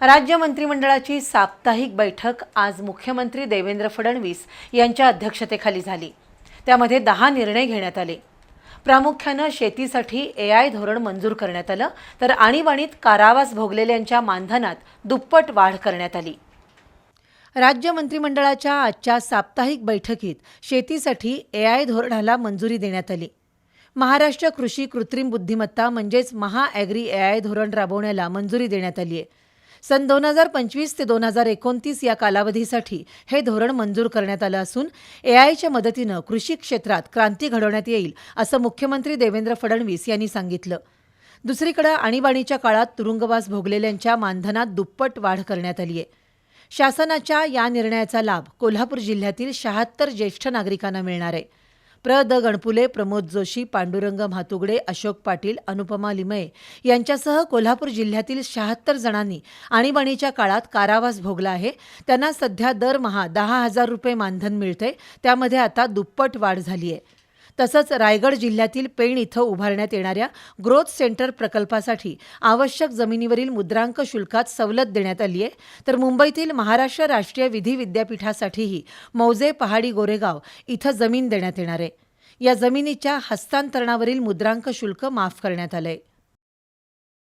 राज्य मंत्रिमंडळाची साप्ताहिक बैठक आज मुख्यमंत्री देवेंद्र फडणवीस यांच्या अध्यक्षतेखाली झाली. त्यामध्ये दहा निर्णय घेण्यात आले. प्रामुख्यानं शेतीसाठी ए आय धोरण मंजूर करण्यात आलं तर आणीबाणीत कारावास भोगलेल्यांच्या मानधनात दुप्पट वाढ करण्यात आली. राज्य मंत्रिमंडळाच्या आजच्या साप्ताहिक बैठकीत शेतीसाठी ए आय धोरणाला मंजुरी देण्यात आली. महाराष्ट्र कृषी कृत्रिम बुद्धिमत्ता म्हणजेच महा ॲग्री ए आय धोरण राबवण्याला मंजुरी देण्यात आली आहे सन दोन हजार पंचवीस ते दोन हजार एकोणतीस या कालावधीसाठी हे धोरण मंजूर करण्यात आलं असून ए मदतीनं कृषी क्षेत्रात क्रांती घडवण्यात येईल असं मुख्यमंत्री देवेंद्र फडणवीस यांनी सांगितलं. दुसरीकडे आणीबाणीच्या काळात तुरुंगवास भोगलेल्यांच्या मानधनात दुप्पट वाढ करण्यात आली आहे शासनाच्या या निर्णयाचा लाभ कोल्हापूर जिल्ह्यातील शहात्तर ज्येष्ठ नागरिकांना मिळणार आहे. प्र द गणपुले प्रमोद जोशी पांडुरंग म्हातुगडे अशोक पाटील अनुपमा लिमये यांच्यासह कोल्हापूर जिल्ह्यातील शहात्तर जणांनी आणीबाणीच्या काळात कारावास भोगला आहे. त्यांना सध्या दरमहा दहा हजार रुपये मानधन मिळते त्यामध्ये आता दुप्पट वाढ झाली आहे तसंच रायगड जिल्ह्यातील पेण इथं उभारण्यात येणाऱ्या ग्रोथ सेंटर प्रकल्पासाठी आवश्यक जमिनीवरील मुद्रांक शुल्कात सवलत देण्यात आली आहे. तर मुंबईतील महाराष्ट्र राष्ट्रीय विधी विद्यापीठासाठीही मौजे पहाडी गोरेगाव इथं जमीन देण्यात येणार आहे. या जमिनीच्या हस्तांतरणावरील मुद्रांक शुल्क माफ करण्यात आलंय.